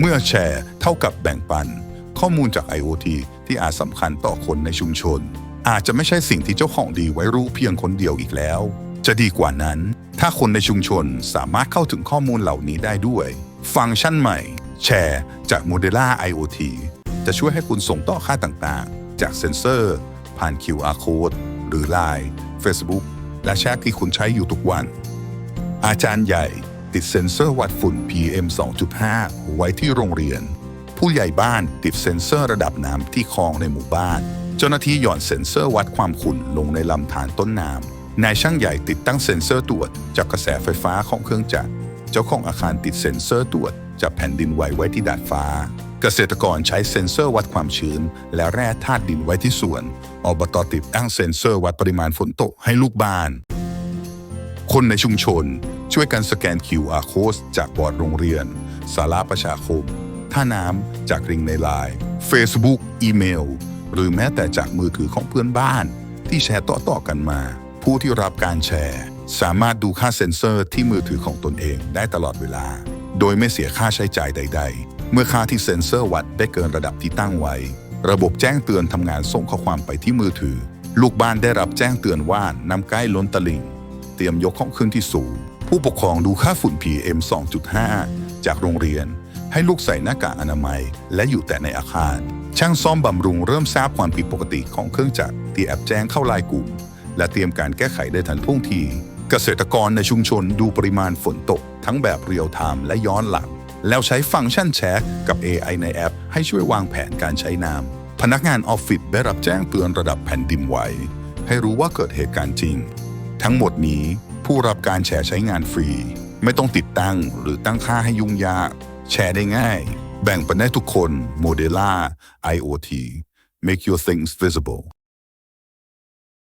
เมื่อแชร์เท่ากับแบ่งปัน ข้อมูลจาก IoT ที่อาจสำคัญต่อคนในชุมชน อาจจะไม่ใช่สิ่งที่เจ้าของดีไว้รู้เพียงคนเดียวอีกแล้ว จะดีกว่านั้น ถ้าคนในชุมชนสามารถเข้าถึงข้อมูลเหล่านี้ได้ด้วย ฟังก์ชันใหม่ แชร์ จาก Modela IoT จะช่วยให้คุณส่งต่อค่าต่างๆ จากเซ็นเซอร์ ผ่าน QR Code หรือ Line Facebook และแชทที่คุณใช้อยู่ทุกวัน อาจารย์ใหญ่ ติดเซ็นเซอร์วัดฝุ่น PM 2.5 ไว้ที่โรงเรียน ผู้ใหญ่บ้านติดเซ็นเซอร์ระดับน้ำที่คลองในหมู่บ้าน เจ้าหน้าที่หย่อนเซ็นเซอร์วัดความขุ่นลงในลำธารต้นน้ำนายช่างใหญ่ติดตั้งเซ็นเซอร์ตรวจจากกระแสไฟฟ้าของเครื่องจักร เจ้าของอาคารติดเซ็นเซอร์ตรวจจากแผ่นดินไหวไว้ที่ดาดฟ้า เกษตรกรใช้เซ็นเซอร์วัดความชื้น และแร่ธาตุดินไว้ที่สวนอบตติดตั้งเซ็นเซอร์วัดปริมาณฝนตกให้ลูกบ้าน คนในชุมชน ช่วยกันสแกน QR code จากบอร์ดโรงเรียน สาราประชาคม ท่าน้ำจากริงในไลน์ Facebook อีเมล หรือแม้แต่จากมือถือของเพื่อนบ้าน ที่แชร์ต่อๆกันมา ผู้ที่รับการแชร์ สามารถดูค่าเซ็นเซอร์ที่มือถือของตนเองได้ตลอดเวลา โดยไม่เสียค่าใช้จ่ายใด ๆ เมื่อค่าที่เซ็นเซอร์วัดได้เกินระดับที่ตั้งไว้ ระบบแจ้งเตือนทำงานส่งข้อความไปที่มือถือ ลูกบ้านได้รับแจ้งเตือนว่าน้ำใกล้ล้นตลิ่ง เตรียมยกของขึ้นที่สูง ผู้ปกครองดูค่าฝุ่น PM 2.5 จากโรงเรียน ให้ลูกใส่หน้ากากอนามัย และอยู่แต่ในอาคาร ช่างซ่อมบำรุงเริ่มทราบความผิดปกติของเครื่องจักรที่แอปแจ้งเข้าไลน์กลุ่ม และเตรียมการแก้ไขได้ทันท่วงที เกษตรกรในชุมชนดูปริมาณฝนตก ทั้งแบบเรียลไทม์และย้อนหลัง แล้วใช้ฟังก์ชันแชทกับ AI ในแอป ให้ช่วยวางแผนการใช้น้ำพนักงานออฟฟิศได้รับแจ้งเตือนระดับแผ่นดินไหวให้รู้ว่าเกิดเหตุการณ์จริง ทั้งหมดนี้ผู้รับการแชร์ใช้งานฟรี ไม่ต้องติดตั้งหรือตั้งค่าให้ยุ่งยาก แชร์ได้ง่าย แบ่งปันได้ทุกคน Modela IoT Make your things visible